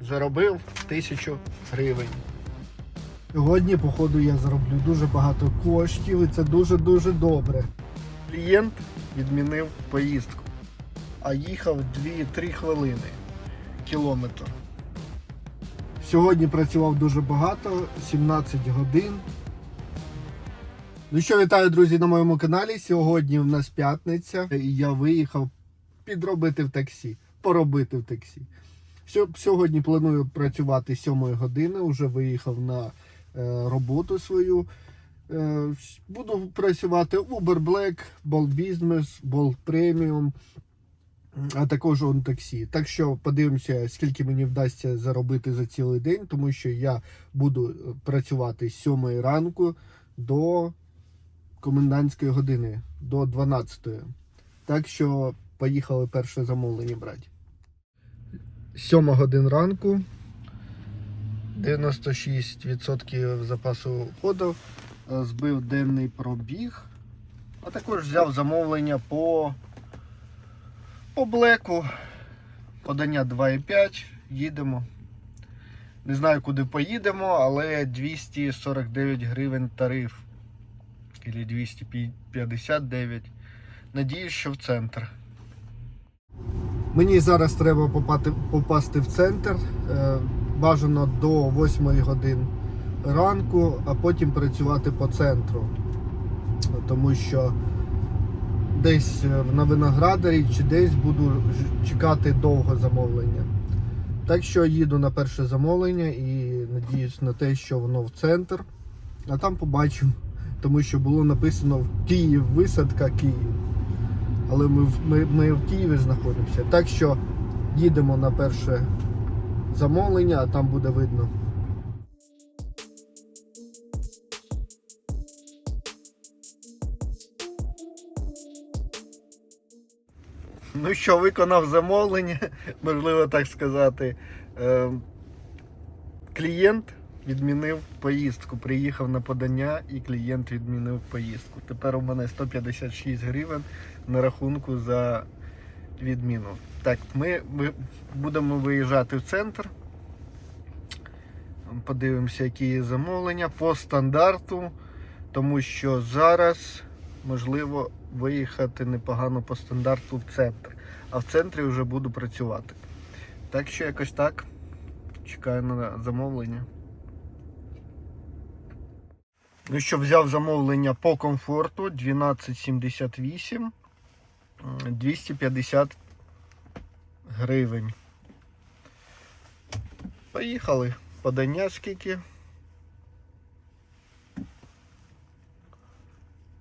заробив тисячу гривень. Сьогодні, походу, я зароблю дуже багато коштів і це дуже-дуже добре. Клієнт відмінив поїздку, а їхав 2-3 хвилини кілометр. Сьогодні працював дуже багато, 17 годин. Ну що, вітаю, друзі, на моєму каналі. Сьогодні в нас п'ятниця, і я виїхав підробити в таксі, поробити в таксі. Сьо- Сьогодні планую працювати з 7 години, вже виїхав на е, роботу свою. Е, буду працювати Uber Black, Bolt Business, Bolt Premium, а також он таксі. Так що подивимося, скільки мені вдасться заробити за цілий день, тому що я буду е, працювати з 7 ранку до комендантської години, до 12. Так що поїхали перше замовлення брати. 7 годин ранку. 96% запасу ходу. е, Збив денний пробіг. А також взяв замовлення по по блеку. Подання 2,5. Їдемо. Не знаю, куди поїдемо, але 249 гривень тариф. Ілі 259. Надіюсь, що в центр. Мені зараз треба попасти в центр. Е, бажано до 8 годин ранку, а потім працювати по центру. Тому що десь е, на виноградарі чи десь буду чекати довго замовлення. Так що їду на перше замовлення і надіюсь на те, що воно в центр. А там побачимо. Тому що було написано в Київ, висадка Київ. Але ми, ми, ми в Києві знаходимося. Так що їдемо на перше замовлення, а там буде видно. Ну що, виконав замовлення, можливо так сказати. Е, клієнт відмінив поїздку. Приїхав на подання і клієнт відмінив поїздку. Тепер у мене 156 гривень на рахунку за відміну. Так, ми, будемо виїжджати в центр. Подивимося, які є замовлення по стандарту, тому що зараз можливо виїхати непогано по стандарту в центр. А в центрі вже буду працювати. Так що якось так. Чекаю на замовлення. Ну що, взяв замовлення по комфорту 1278 м, 250 гривень. Поїхали. Подання скільки?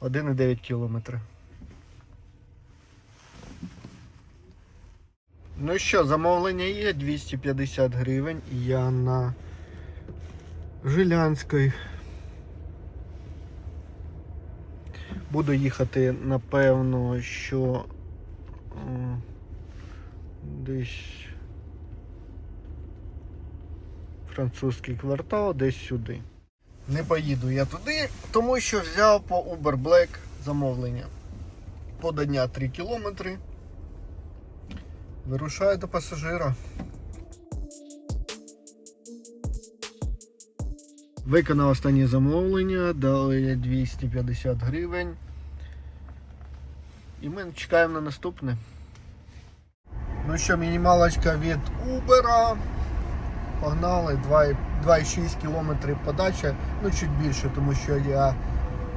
1,9 кілометри. Ну що, замовлення є 250 гривень. Я на Жилянській. Буду їхати, напевно, що десь французький квартал, десь сюди. Не поїду я туди, тому що взяв по Uber Black замовлення. Подання 3 кілометри. Вирушаю до пасажира. Виконав останнє замовлення, дали 250 гривень. І ми чекаємо на наступне. Ну що, мінімалочка від Uber. Погнали 2,6 км подача, ну чуть більше, тому що я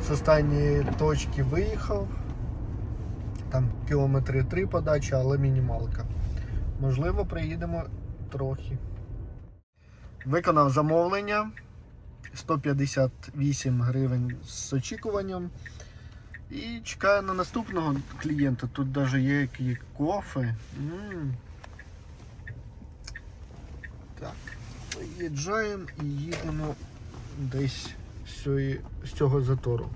з останньої точки виїхав. Там кілометри 3 подача, але мінімалка. Можливо, приїдемо трохи. Виконав замовлення 158 гривень з очікуванням. І чекаю на наступного клієнта. Тут навіть є які кофе. М. Так. Виїжджаємо і їдемо десь з, цього затору.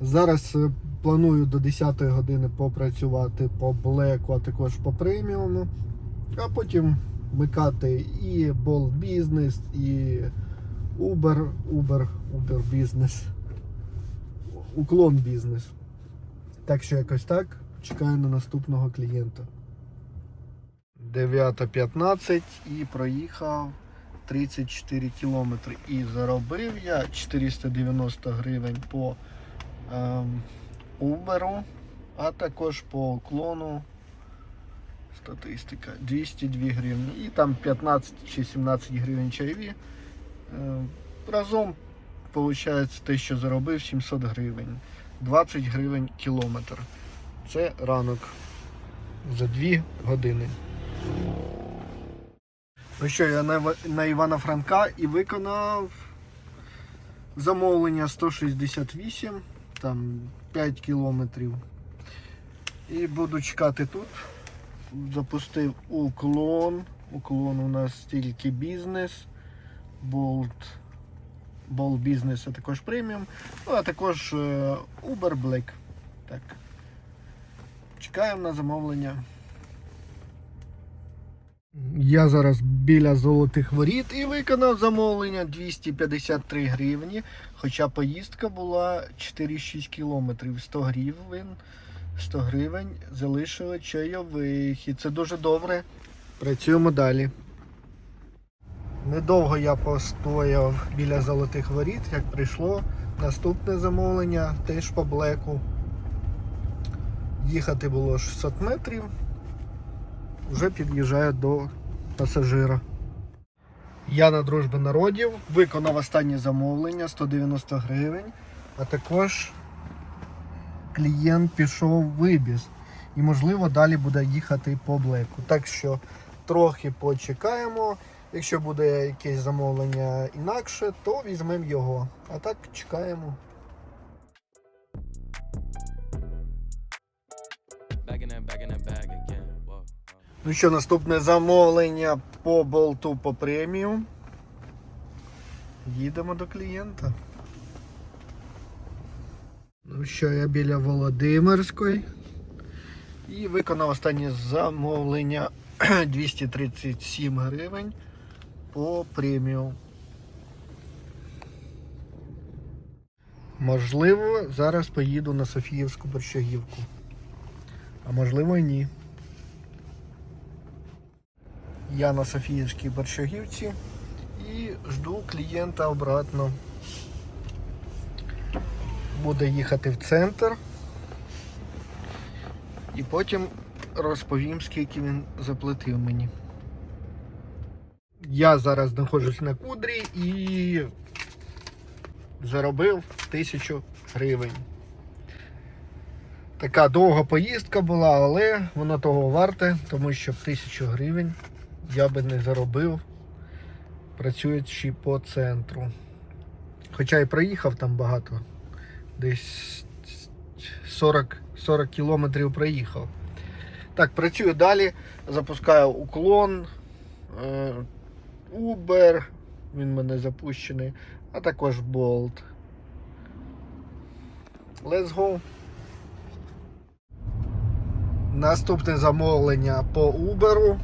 Зараз е, планую до 10 години попрацювати по блеку, а також по преміуму, а потім вмикати і Bolt Business, і Uber, Uber, Uber Business, уклон бізнес. Так що якось так. Чекаю на наступного клієнта. 9.15 і проїхав 34 кілометри. І заробив я 490 гривень по ем, Uber, а також по уклону. Статистика 202 гривні. І там 15 чи 17 гривень чайові. Е, Разом виходить те, що заробив 700 гривень. 20 гривень кілометр. Це ранок за 2 години. Ну що, я на, на Івана Франка і виконав замовлення 168, там 5 кілометрів. І буду чекати тут. Запустив уклон. Уклон у нас тільки бізнес. Болт. Бол бізнес, а також преміум. Ну, а також е, Uber Black. Так. Чекаємо на замовлення. Я зараз біля золотих воріт і виконав замовлення 253 гривні. Хоча поїздка була 4-6 кілометрів, 100 гривень. 100 гривень залишили чайових. І це дуже добре. Працюємо далі. Недовго я постояв біля золотих воріт, як прийшло наступне замовлення, теж по блеку. Їхати було 600 метрів. Вже під'їжджаю до пасажира. Я на дружбі народів виконав останнє замовлення 190 гривень, а також клієнт пішов в вибіз. І можливо далі буде їхати по блеку. Так що трохи почекаємо. Якщо буде якесь замовлення інакше, то візьмемо його. А так чекаємо. Ну що, наступне замовлення по болту по преміум. Їдемо до клієнта. Що, я біля Володимирської. І виконав останнє замовлення 237 гривень по преміум. Можливо, зараз поїду на Софіївську борщагівку. А можливо і ні. Я на Софіївській борщагівці і жду клієнта обратно. Буде їхати в центр. І потім розповім, скільки він заплатив мені. Я зараз знаходжусь на кудрі і заробив тисячу гривень. Така довга поїздка була, але воно того варте, тому що тисячу гривень я би не заробив, працюючи по центру. Хоча і проїхав там багато. Десь 40, 40 кілометрів проїхав. Так, працюю далі, запускаю уклон, е, Uber, він в мене запущений, а також Bolt. Let's go. Наступне замовлення по Uber,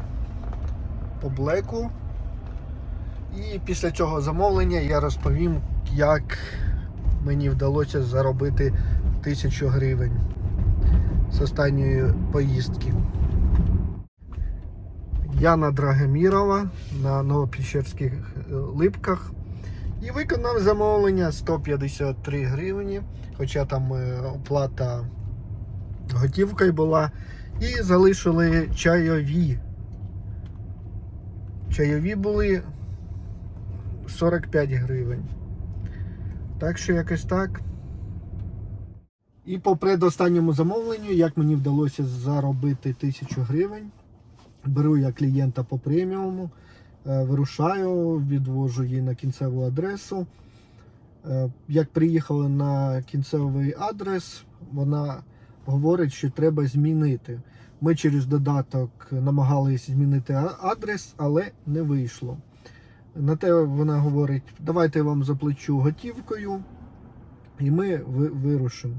по Блеку. І після цього замовлення я розповім, як мені вдалося заробити тисячу гривень з останньої поїздки. Я на Драгомірова на Новопіщерських е, липках і виконав замовлення 153 гривні, хоча там е, оплата готівкою була. І залишили чайові. Чайові були 45 гривень. Так що якось так. І по предостанньому замовленню, як мені вдалося заробити 1000 гривень, беру я клієнта по преміуму, е, вирушаю, відвожу її на кінцеву адресу. Е, Як приїхали на кінцевий адрес, вона говорить, що треба змінити. Ми через додаток намагалися змінити адрес, але не вийшло. На те вона говорить, давайте я вам заплачу готівкою, і ми вирушимо.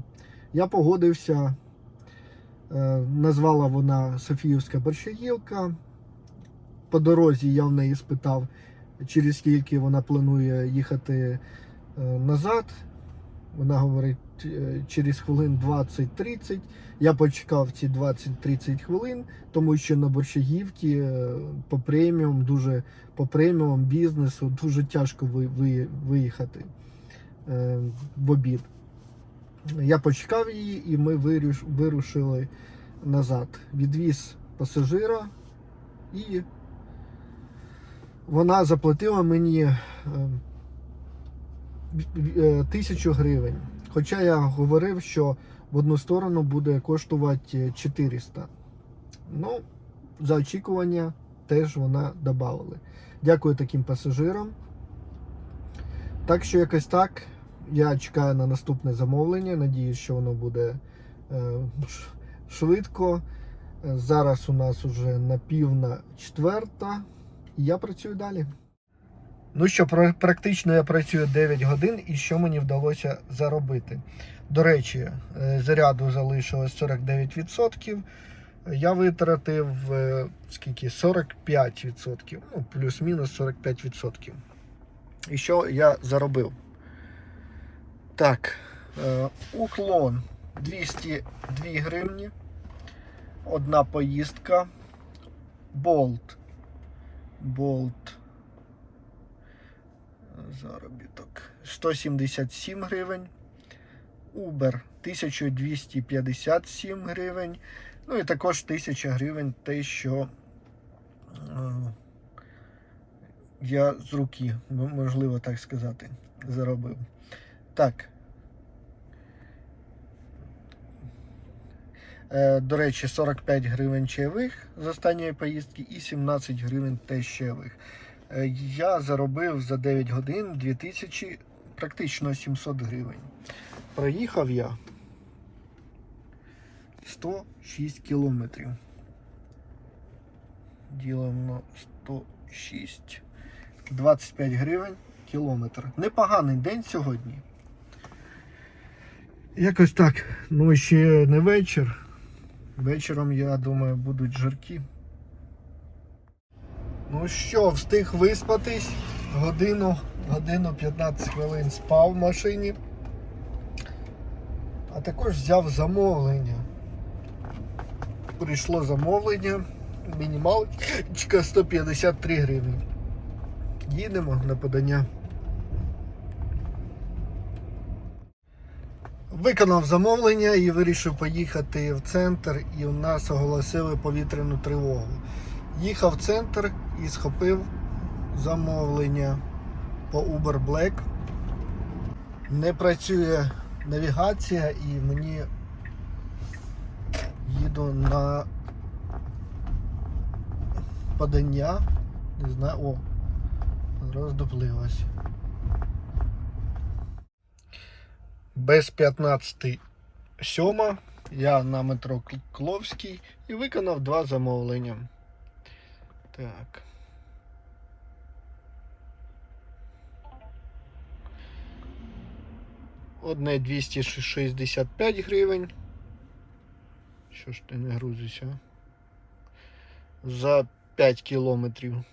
Я погодився, е, назвала вона Софіївська борщагілка. По дорозі я в неї спитав, через скільки вона планує їхати е, назад. Вона говорить е, через хвилин 20-30. Я почекав ці 20-30 хвилин, тому що на борщагівці е, по преміум, дуже по преміум бізнесу дуже тяжко ви- ви- виїхати е, в обід. Я почекав її і ми вирушили назад. Відвіз пасажира і вона заплатила мені е, ві- е, тисячу гривень. Хоча я говорив, що в одну сторону буде коштувати 400. Ну, за очікування теж вона додавали. Дякую таким пасажирам. Так що якось так. Я чекаю на наступне замовлення. Надіюсь, що воно буде е, швидко. Е, Зараз у нас уже на пів на четверта. І я працюю далі. Ну що, практично я працюю 9 годин, і що мені вдалося заробити. До речі, е, заряду залишилось 49%. Я витратив е, скільки? 45%, ну, плюс-мінус 45%. І що я заробив? Так, е, уклон 202 гривні. Одна поїздка. Болт. Болт. Заробіток 177 гривень. Uber 1257 гривень. Ну і також 1000 гривень те, що е, я з руки, можливо так сказати, заробив. Так. Е, До речі, 45 гривень чайових з останньої поїздки і 17 гривень. Е, Я заробив за 9 годин 2000, практично 700 гривень. Проїхав я 106 кілометрів. Ділимо на 106. 25 гривень кілометр. Непоганий день сьогодні. Якось так. Ну ще не вечір. Вечором, я думаю, будуть жаркі. Ну що, встиг виспатись. Годину, годину 15 хвилин спав в машині. А також взяв замовлення. Прийшло замовлення. Мінімалочка 153 гривні. Їдемо на подання. Виконав замовлення і вирішив поїхати в центр, і у нас оголосили повітряну тривогу. Їхав в центр і схопив замовлення по Uber Black. Не працює навігація і мені їду на подання. Не знаю. О, роздуплилась. Без 15 сьома. Я на метро Кл- Кловський і виконав два замовлення. Так. Одне 265 гривень. Що ж ти не грузишся? За 5 кілометрів.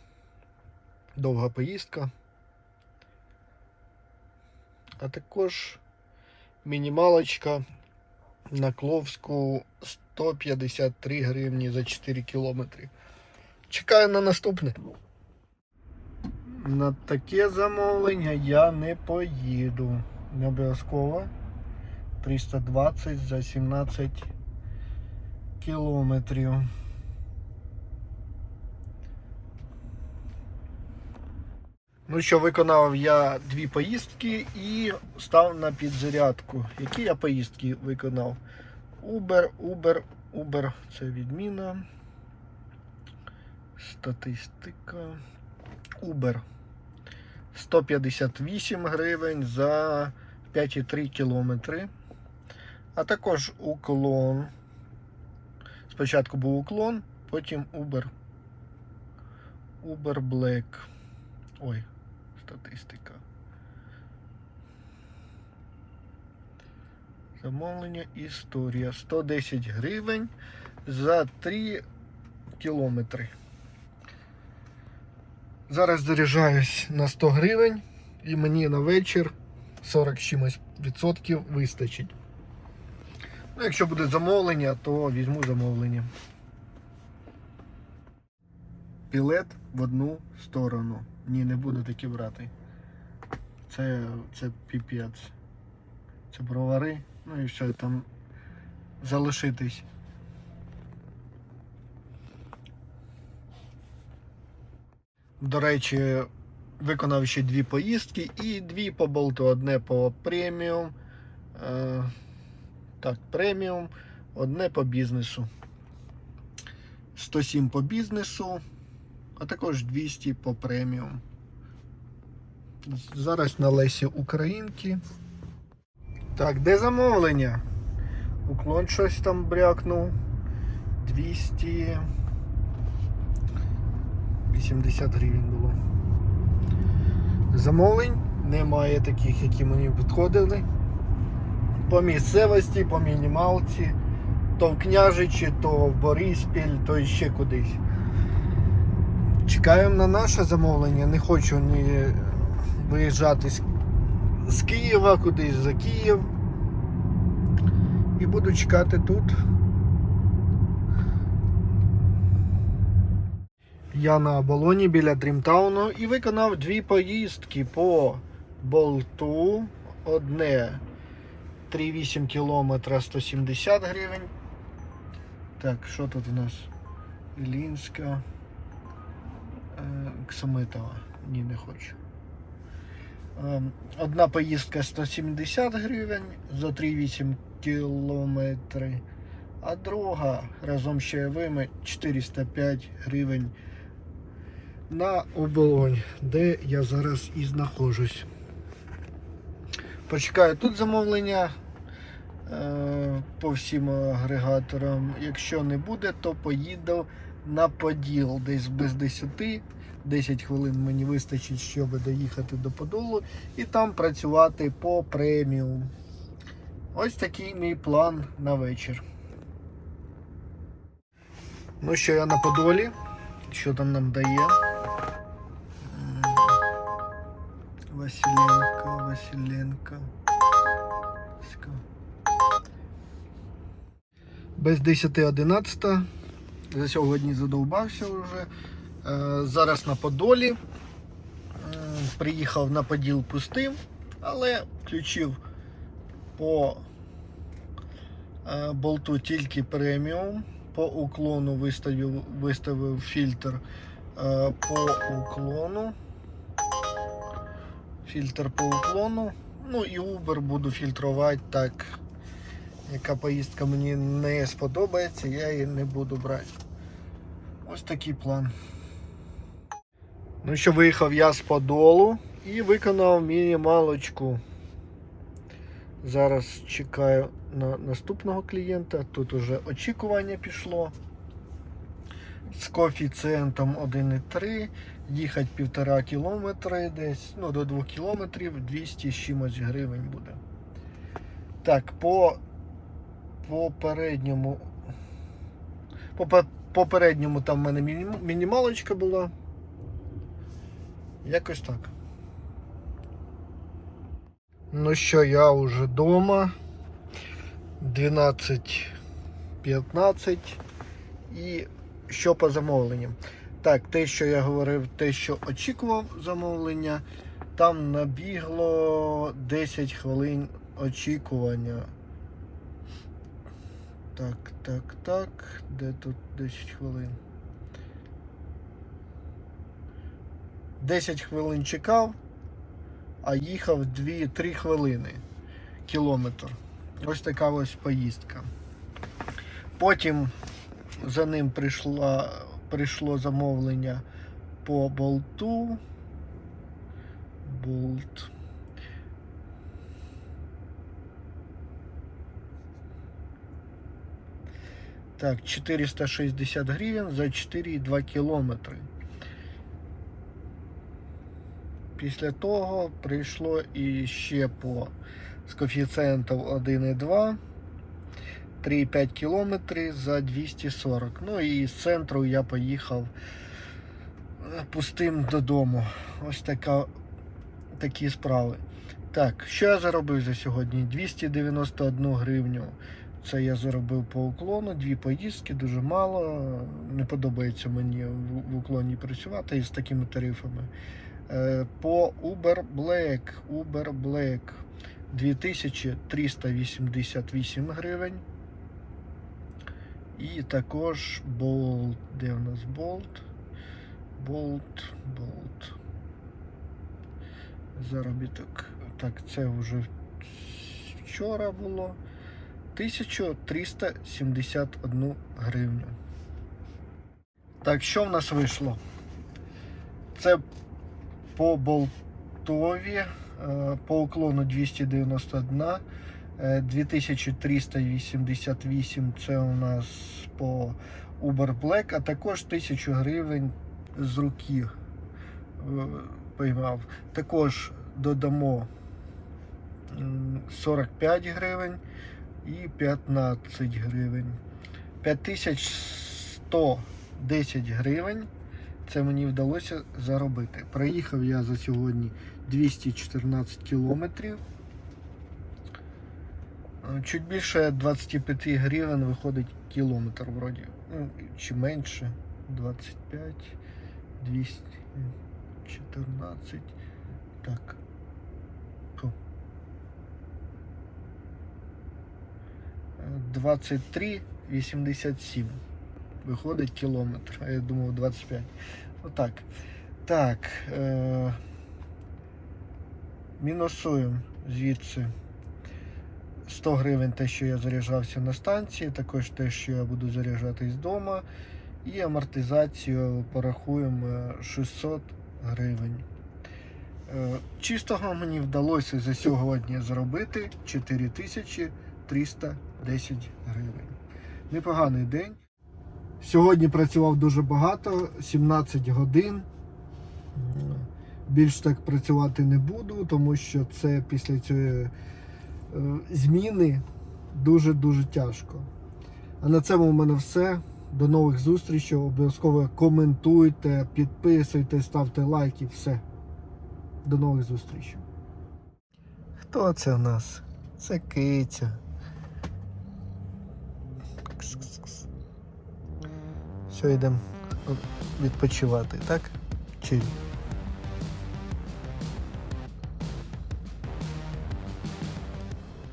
Довга поїздка. А також мінімалочка на Кловську 153 гривні за 4 кілометри. Чекаю на наступне. На таке замовлення я не поїду. Не обов'язково. 320 за 17 кілометрів. Ну що, виконав я дві поїздки і став на підзарядку. Які я поїздки виконав? Uber, Uber, Uber, це відміна. Статистика. Uber. 158 гривень за 5,3 кілометри. А також уклон. Спочатку був уклон, потім Uber. Uber Black. Ой, статистика. Замовлення історія. 110 гривень за 3 кілометри. Зараз заряджаюсь на 100 гривень і мені на вечір 40 з чимось відсотків вистачить. Ну, якщо буде замовлення, то візьму замовлення. Пілет в одну сторону. Ні, не буду такі брати. Це, це піпець. Це бровари. Ну і все, там залишитись. До речі, виконав ще дві поїздки і дві по болту. Одне по преміум. Е, так, преміум, одне по бізнесу. 107 по бізнесу, а також 200 по преміум. Зараз на Лесі Українки. Так, де замовлення? Уклон щось там брякнув. 280 гривень було. Замовлень немає таких, які мені підходили. По місцевості, по мінімалці, то в княжичі, то в Бориспіль, то ще кудись. Чекаємо на наше замовлення. Не хочу ні виїжджати з Києва кудись за Київ. І буду чекати тут. Я на оболоні біля Дрімтауну і виконав дві поїздки по болту. Одне 3,8 кілометра 170 гривень. Так, що тут у нас? Ілінська. Е, Ксамитова. Ні, не хочу. Ем, Одна поїздка 170 гривень за 3,8 кілометри. А друга разом з чаєвими 405 гривень на оболонь, де я зараз і знаходжусь. Почекаю тут замовлення е, по всім агрегаторам. Якщо не буде, то поїду на Поділ десь без 10. 10 хвилин мені вистачить, щоб доїхати до Подолу і там працювати по преміум. Ось такий мій план на вечір. Ну що я на Подолі? Що там нам дає? Василенко, Василенко. Без 10.11. За сьогодні задовбався вже. Е, Зараз на Подолі. Приїхав на Поділ пустим, але включив по е, болту тільки преміум. По уклону виставив, виставив фільтр е, по уклону. Фільтр по уклону. Ну і Uber буду фільтрувати так. Яка поїздка мені не сподобається, я її не буду брати. Ось такий план. Ну що, виїхав я з Подолу і виконав мінімалочку. Зараз чекаю на наступного клієнта. Тут уже очікування пішло. З коефіцієнтом 1,3. Їхати півтора кілометри десь, ну до 2 кілометрів 200 з чимось гривень буде. Так, по попередньому. По попередньому там в мене мінімалочка була. Якось так. Ну що, я вже вдома. 12.15. І що по замовленням? Так, те, що я говорив, те, що очікував замовлення, там набігло 10 хвилин очікування. Так, так, так. Де тут 10 хвилин? 10 хвилин чекав, а їхав 2-3 хвилини кілометр. Ось така ось поїздка. Потім за ним прийшла, прийшло замовлення по болту. Болт. Так, 460 гривень за 4,2 кілометри. Після того прийшло і ще по з коефіцієнтом 1,2 3,5 кілометри за 240. Ну і з центру я поїхав е, пустим додому. Ось така, такі справи. Так, що я заробив за сьогодні? 291 гривню. Це я заробив по уклону, дві поїздки, дуже мало. Не подобається мені в, уклоні працювати із такими тарифами. Е, По Uber Black, Uber Black 2388 гривень. І також Bolt. Де в нас Bolt? Bolt, Bolt. Заробіток. Так, це вже вчора було. 1371 гривню. Так, що в нас вийшло? Це по болтові, е, по уклону 291, е, 2388 це у нас по Uber Black, а також 1000 гривень з руки е, поймав. Також додамо 45 гривень і 15 гривень. 5110 гривень. Це мені вдалося заробити. Проїхав я за сьогодні 214 кілометрів. Е, Чуть більше 25 гривень виходить кілометр вроді. Ну, чи менше. 25, 214. Так. Фу. Е, 23,87 виходить кілометр. А я думав 25. Отак. Так. Е- мінусуємо звідси 100 гривень те, що я заряджався на станції, також те, що я буду заряджатись вдома. І амортизацію порахуємо е, 600 гривень. Е, Чистого мені вдалося за сьогодні зробити 4310 гривень. Непоганий день. Сьогодні працював дуже багато, 17 годин. Більш так працювати не буду, тому що це після е, зміни дуже-дуже тяжко. А на цьому в мене все. До нових зустрічей. Обов'язково коментуйте, підписуйте, ставте лайки. Все. До нових зустрічей. Хто це в нас? Це киця. Все, йдемо відпочивати, так? Чи